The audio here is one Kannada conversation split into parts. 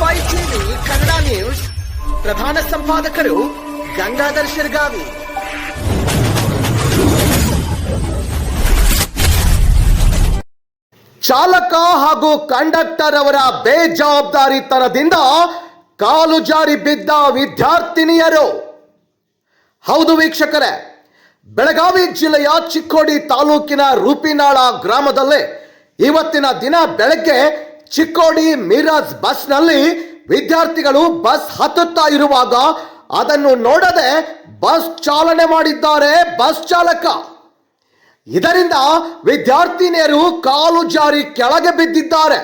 ಟಿವಿ ಕನ್ನಡ ನ್ಯೂಸ್ ಪ್ರಧಾನ ಸಂಪಾದಕರು ಗಂಗಾಧರ್ ಶಿರ್ಗಾವಿ. ಚಾಲಕ ಹಾಗೂ ಕಂಡಕ್ಟರ್ ಅವರ ಬೇಜವಾಬ್ದಾರಿತನದಿಂದ ಕಾಲು ಜಾರಿ ಬಿದ್ದ ವಿದ್ಯಾರ್ಥಿನಿಯರು. ಹೌದು ವೀಕ್ಷಕರೇ, ಬೆಳಗಾವಿ ಜಿಲ್ಲೆಯ ಚಿಕ್ಕೋಡಿ ತಾಲೂಕಿನ ರೂಪಿನಾಳ ಗ್ರಾಮದಲ್ಲೇ ಇವತ್ತಿನ ದಿನ ಬೆಳಗ್ಗೆ ಚಿಕ್ಕೋಡಿ ಮಿರಾಜ್ ಬಸ್ನಲ್ಲಿ ವಿದ್ಯಾರ್ಥಿಗಳು ಬಸ್ ಹತ್ತುತ್ತಾ ಇರುವಾಗ ಅದನ್ನು ನೋಡದೆ ಬಸ್ ಚಾಲನೆ ಮಾಡಿದ್ದಾರೆ ಬಸ್ ಚಾಲಕ. ಇದರಿಂದ ವಿದ್ಯಾರ್ಥಿನಿಯರು ಕಾಲು ಜಾರಿ ಕೆಳಗೆ ಬಿದ್ದಿದ್ದಾರೆ.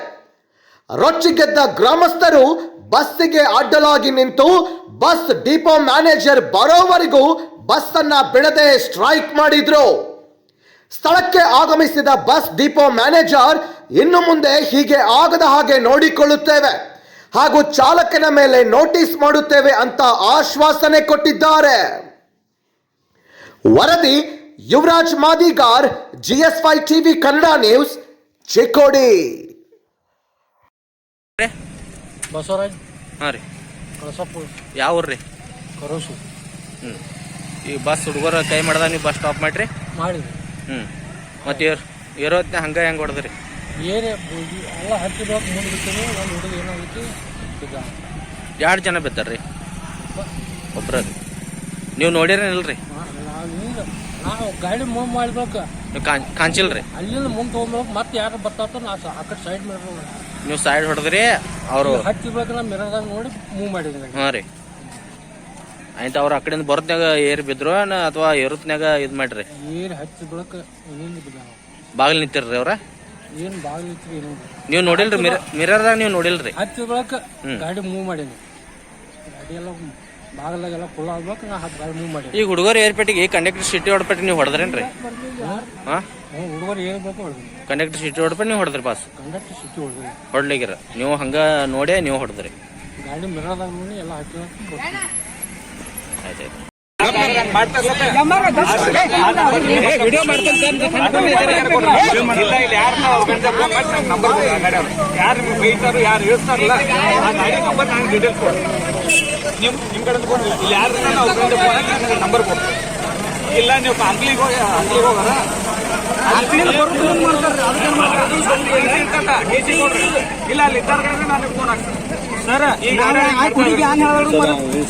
ರೊಚ್ಚಿಗೆದ್ದ ಗ್ರಾಮಸ್ಥರು ಬಸ್ಸಿಗೆ ಅಡ್ಡಲಾಗಿ ನಿಂತು ಬಸ್ ಡಿಪೋ ಮ್ಯಾನೇಜರ್ ಬರೋವರೆಗೂ ಬಸ್ ಅನ್ನ ಬಿಡದೆ ಸ್ಟ್ರೈಕ್ ಮಾಡಿದ್ರು. ಸ್ಥಳಕ್ಕೆ ಆಗಮಿಸಿದ ಬಸ್ ಡಿಪೋ ಮ್ಯಾನೇಜರ್ ಇನ್ನು ಮುಂದೆ ಹೀಗೆ ಆಗದ ಹಾಗೆ ನೋಡಿಕೊಳ್ಳುತ್ತೇವೆ. ಹಾಗೂ ಚಾಲಕನ ಮೇಲೆ ನೋಟಿಸ್ ಮಾಡುತ್ತೇವೆ ಅಂತ ಆಶ್ವಾಸನೆ ಕೊಟ್ಟಿದ್ದಾರೆ. ವರದಿ ಯುವರಾಜ್ ಮಾದಿಗಾರ್ ಜಿಎಸ್ವೈ ಟಿವಿ ಕನ್ನಡ ನ್ಯೂಸ್ ಚಿಕ್ಕೋಡಿ. ಬಸವರಾಜ್? ಹಾಂ ರೀ. ಕಳಸಪ್ಪ ಯಾವ ಊರು ರೀ? ಕರೋಸು. ಹ್ಞೂ ಈ ಬಸ್ ಹುಡುಗರ ಕೈ ಮಾಡ್ದ ನೀವು ಬಸ್ ಸ್ಟಾಪ್ ಮಾಡ್ರಿ? ಮಾಡಿದ್ವಿ. ಹ್ಞೂ ಮತ್ತು ಏರ್ ಹೆಂಗ್ ಹಂಗೆ ಹೆಂಗೆ ಹೊಡೆದ್ರಿ? ಏನೇ ಎಲ್ಲ ಹತ್ತಿದಾಗ ಮುಂದೆ ಬಿಡ್ತೀನಿ ಒಂದು ಹುಡುಗ ಏನಾಗೈತಿ ಬಿದ್ದ ಎರಡು ಜನ ಬಿದ್ದಾರ್ರಿ? ಒಬ್ರ ರೀ ನೀವು ನೋಡಿರೇನಿಲ್ರಿ? ರೀ ನಾವು ಗಾಡಿ ಮೂವ್ ಮಾಡ್ಬೇಕು. ನೀವು ಕಾನ್ ಕಾಂಚಿಲ್ಲ ರೀ ಅಲ್ಲಿಂದ ಮುಂದೆ ತೊಗೊಂಡ್ಬೇಕು ಮತ್ತೆ ಯಾರು ಬರ್ತಾವ ನಾ ಆ ಕಡೆ ಸೈಡ್ ಮಾಡ್ಬೇಕು. ನೀವು ಸೈಡ್ ಹೊಡೆದ್ರಿ ಅವರು ಹತ್ತಿಬೇಕು ನಮ್ಮ ಮಿರದಾಗ ನೋಡಿ ಮೂವ್ ಮಾಡಿದ್ರಿ ಹಾಂ ರೀ. ಆಯ್ತು ಅವ್ರ ಆ ಕಡೆಯಿಂದ ಬರೋತ್ನಾಗ ಏರ್ ಬಿದ್ರು ಅಥವಾ ಏರುತ್ನಾಗ ಇದು ಮಾಡ್ರಿ? ಬಾಗಿಲ್ ಹಚ್ಚಿ ಬಿದ್ದ ನಾವು. ಬಾಗಿಲು ನಿಂತಿರ್ರಿ ಅವ್ರ? ಏನು ಬಾಗಿಲು ಇತ್ತು ಏನು ನೀವು ನೋಡಿಲ್ರಿ ಮಿರ ಮಿರರ್ದಾಗ ನೀವು ನೋಡಿಲ್ರಿ? ಹಚ್ಚಿ. ಗಾಡಿ ಮೂವ್ ಮಾಡೀನಿ. ಗಾಡಿ ಎಲ್ಲ ಬಾಗಿಲಾಗೆಲ್ಲ ಕುಳ್ಳ ಆಗ್ಬೇಕು ನಾ ಹತ್ತು ಗಾಡಿ ಮೂವ್ ಮಾಡೀನಿ. ಈಗ ಹುಡುಗರು ಏರ್ಪೇಟಿಗೆ ಕಂಡಕ್ಟರ್ ಸಿಟಿ ಹೊಡ್ಪಟ್ಟಿ ನೀವು ಹೊಡೆದ್ರೇನ್ರಿ? ಹಾಂ? ಹ್ಞೂ ಹುಡುಗರು ಹೇಳ್ಬೇಕು ಹೊಡೆದ್ವಿ ಕಂಡಕ್ಟರ್ ಸಿಟಿ ಹೊಡ್ಪಟ್ಟಿ ನೀವು ಹೊಡೆದ್ರಿ ಬಾಸ್? ಕಂಡಕ್ಟರ್ ಸಿಕ್ಕಿ ಹೊಡೆದ್ವಿ ಹೊಡ್ಲಿಗಿರ ನೀವು ಹಂಗ ನೋಡೇ ನೀವು ಹೊಡೆದ್ರಿ? ಗಾಡಿ ಮಿರದಾಗ ನೋಡಿ ಎಲ್ಲ ಹಾಕಿ ಯಾರು ಬೈತಾರೋ ಯಾರು ಇಳಿಸ್ತಾರಲ್ಲ ಆ ಗಾಡಿ ನಂಬರ್ ನಾನು ಡೀಟೇಲ್ಸ್ ಕೊಡಿ ನಿಮ್ ನಿಮ್ ಕಡೆ ಕೊಡಿ ಇಲ್ಲಿ ಯಾರು ನಂಬರ್ ಕೊಡಿ ಇಲ್ಲ ನೀವು ಅಂಗ್ಲಿಗೆ ಹೋಗಿ ಅಂಗ್ಲಿಗೆ ಹೋಗಾರ ಇಲ್ಲ ಅಲ್ಲಿ ಇದ್ದಾರೆ ನಾನು ಫೋನ್ ಹಾಕ್ತೀನಿ. ಸರ್ ಏನ್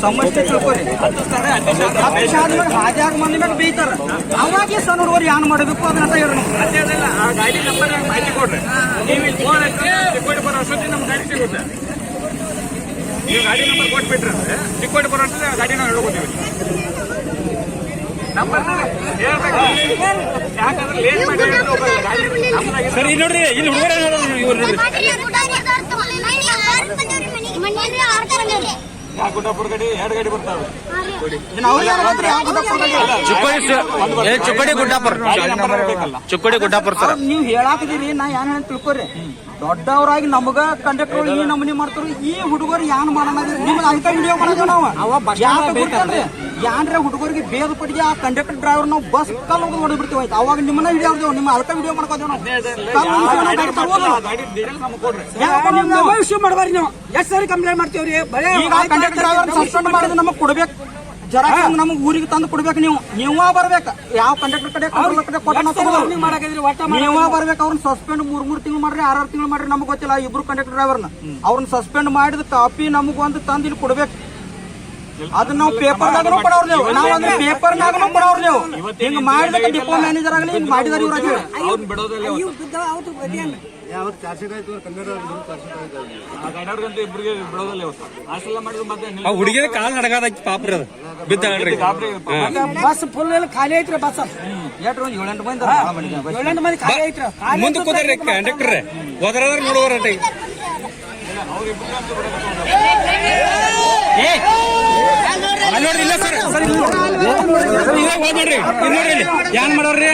ಸಮಸ್ಯೆ ತಿಳ್ಕೊರಿ. ಆದ್ಮೇಲೆ ಮಂದಿ ಮೇಲೆ ಬೀತಾರ. ಅವಾಗ ಸಣ್ಣ ಹುಡುಗರು ಏನ್ ಮಾಡಬೇಕು ಅದನ್ನ ಹೇಳಿ ಗಾಡಿ ನಂಬರ್ ಮಾಹಿತಿ ಕೊಡ್ರಿ? ನೀವು ಇಲ್ಲಿ ಫೋನ್ ರಿಪೋರ್ಟ್ ಬರೋ ಅಷ್ಟೊತ್ತಿಗೆ ನಮ್ಮ ಗಾಡಿ ಸಿಗುತ್ತೆ. ನೀವು ಗಾಡಿ ನಂಬರ್ ಕೊಟ್ಬಿಟ್ರೆ ಅಂದ್ರೆ ಚಿಕ್ಕೋಡಿ ಬರೋ ಅಷ್ಟೊತ್ತಿಗೆ ಗಾಡಿ ನಾವು ಹೇಳ್ಕೊತೀವಿ ಸರಿ ನೋಡ್ರಿ ಇಲ್ಲಿ ಹುಡುಗರ ಯಾ ಗುಡ್ಡಾಪುರ ಗಡಿ ಎರಡು ಗಡಿ ಬರ್ತಾವೆ. ಚಿಕ್ಕೋಡಿ ಚಿಕ್ಕೋಡಿ ಗುಡ್ಡಾಪುರ ಚುಕ್ಕಡಿ ಗುಡ್ಡಾಪುರ ಸರ್. ನೀವು ಹೇಳಾಕದಿರಿ ನಾ ಏನ್ ಹೇಳಿ ತಿಳ್ಕೊರಿ. ದೊಡ್ಡವರಾಗಿ ನಮಗ ಕಂಡಕ್ಟರ್ ಈ ನಮೂನಿ ಮಾಡ್ತಾರ ಈ ಹುಡುಗರು ಯಾನ್ ಮಾಡೋಣ ನಿಮ್ಗೆ ಅಂತ ವಿಡಿಯೋ ಮಾಡೋದು ನಾವು? ಯಾಕೆ ಗೊತ್ತಲ್ರಿ ಯಾನ್ರೆ ಹುಡುಗರಿಗೆ ಬೇಗ ಪಡಿಗೆ ಆ ಕಂಡಕ್ಟರ್ ಡ್ರೈವರ್ ನಾವು ಬಸ್ ಕಲ್ ಹೋಗಿ ಹೊಡೆದ್ ಬಿಡ್ತೀವಿ ಆಯ್ತು ಅವಾಗ ನಿಮ್ಮನ್ನ ಹಿಡಿಯೋದೇವು ನಿಮ್ಮ ಅದಕ್ಕ ವಿಡಿಯೋ ಮಾಡ್ಕೋದೇವು ನಾವು? ಇಶ್ಯೂ ಮಾಡಬಾರಿ ನೀವು. ಎಷ್ಟು ಸರಿ ಕಂಪ್ಲೇಂಟ್ ಮಾಡ್ತೀವ್ರಿ ಬರೇ ಈಗ ಕಂಡಕ್ಟರ್ ಡ್ರೈವರ್ ಸಸ್ಪೆಂಡ್ ಮಾಡಿದ್ರೆ ನಮಗ್ ಕೊಡ್ಬೇಕು. ಜರ ನಮ್ಗೆ ಊರಿಗೆ ತಂದು ಕೊಡ್ಬೇಕು ನೀವು. ನೀವ ಬರ್ಬೇಕು. ಯಾವ ಕಂಡಕ್ಟರ್ ಕಡೆ ಕಡೆ ಕೊಟ್ಟ ನಾವು ಬರ್ಬೇಕು. ಅವ್ರನ್ನ ಸಸ್ಪೆಂಡ್ ಮೂರ್ ಮೂರ್ ತಿಂಗಳು ಮಾಡ್ರಿ ಆರ್ ಆರು ತಿಂಗಳು ಮಾಡ್ರಿ. ನಮಗ್ ಗೊತ್ತಿಲ್ಲ ಇಬ್ರು ಕಂಡಕ್ಟರ್ ಡ್ರೈವರ್ನ ಅವ್ರನ್ನ ಸಸ್ಪೆಂಡ್ ಮಾಡಿದ ಕಾಪಿ ನಮಗ್ ಒಂದು ತಂದು ಇಲ್ಲಿ ಕೊಡ್ಬೇಕು. ಅದನ್ನ ನಾವು ಪೇಪರ್ದಾಗನು ಕೊಡೋರ್ ನೀವು. ನಾವು ಅಂದ್ರೆ ಪೇಪರ್ನಾಗನು ಕೊಡೋರ್ ನೀವು. ಹಿಂಗ್ ಮಾಡಿದ ಡಿಪೋ ಮ್ಯಾನೇಜರ್ ಆಗಲಿ ಹಿಂಗ್ ಮಾಡಿದಾರ ಇವ್ರ ಬಿಡೋದಲ್ಲ ಇಬ್ಬರಿಗೆ ಬಿಡೋದಲ್ಲ ಅಷ್ಟೆಲ್ಲ ಮಾಡಿದ್ರು ಮತ್ತೆ ಕಾಲ್ ನಡಗಾದ ಪಾಪ್ರಿ ಅದು. ಬಸ್ ಫುಲ್ ಖಾಲಿ ಐತ್ರಿ ಬಸ್. ಏಟ್ರು ಏಳೆಂಟು ಮಂದಿ ಏಳೆಂಟು ಮಂದಿ ಖಾಲಿ ಐತ್ರಿ. ಮುಂದೆ ಕೂತಾರ್ರಿ ಕಂಡಕ್ಟರ್ ನೋಡ್ರಿ ಇಲ್ಲ ಸರ್ ಸರ್ ನೋಡ್ರಿ ಏನ್ ಮಾಡೋರ್ರಿ